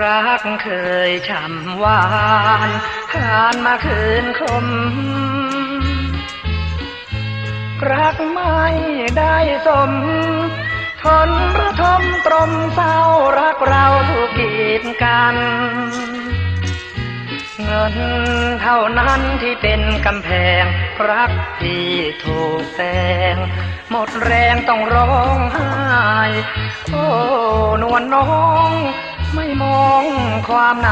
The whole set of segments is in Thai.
รักเคยช่ำหวานผ่านมาคืนคม รักไม่ได้สม ทนระทมตรมเศร้ารักเราถูกกีดกัน เงินเท่านั้นที่เป็นกำแพง รักที่ถูกแซงหมดแรงต้องร้องไห้ โอ้ นวลน้อง ไม่มองความใน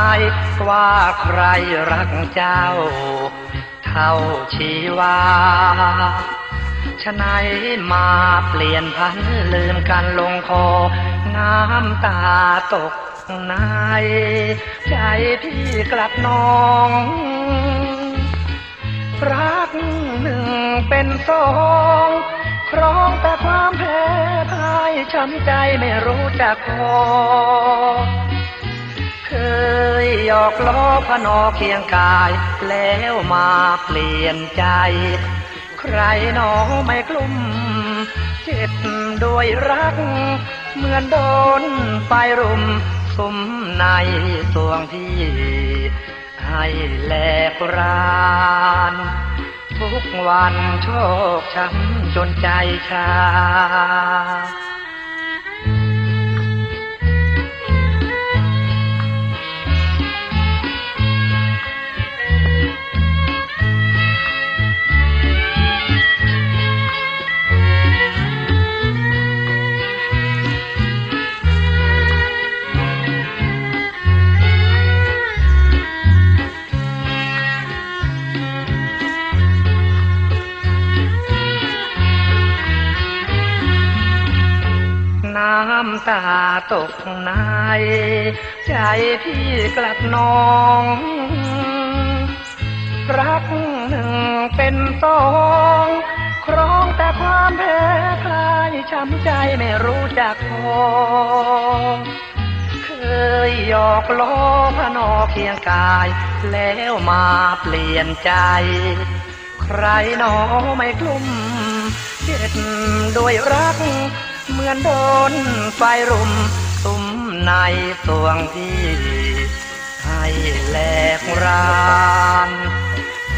ว่าใครรักเจ้า เท่าชีวาฉะไหนมาเปลี่ยนพันลืมกันลงคอ น้ำตาตกในใจพี่กลับนองรักหนึ่งเป็นสองครองแต่ความแพ้พ่ายช้ำใจไม่รู้จักพอ เคยหยอกล้อพนอเคียงกาย แล้วมาเปลี่ยนใจ ใครหนอไม่กลุ้มเจ็บด้วยรัก เหมือนโดนไฟรุม สุมในสวงพี่ ให้แหลกราน ทุกวันโชคช้ำจนใจชาำตาตกในใจพี่กลับนอง รักหนึ่งเป็นสองครองแต่ความแพ้คลายช้ำใจไม่รู้จักพอเคยหยอกล้อพนอเคียงกาย แล้วมาเปลี่ยนใจ ใครหนอไม่กลุ้มเจ็บด้วยรัก เหมือนโดนไฟรุมตุ้มในสวงพี่ให้แหลกราน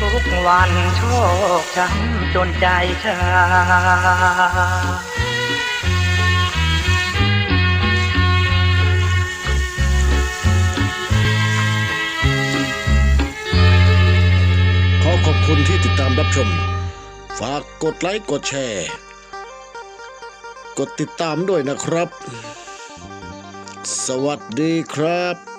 ทุกวันโชคช้ำจนใจชาขอขอบคุณที่ติดตามรับชม ฝากกดไลค์กดแชร์ กดติดตามด้วยนะครับ สวัสดีครับ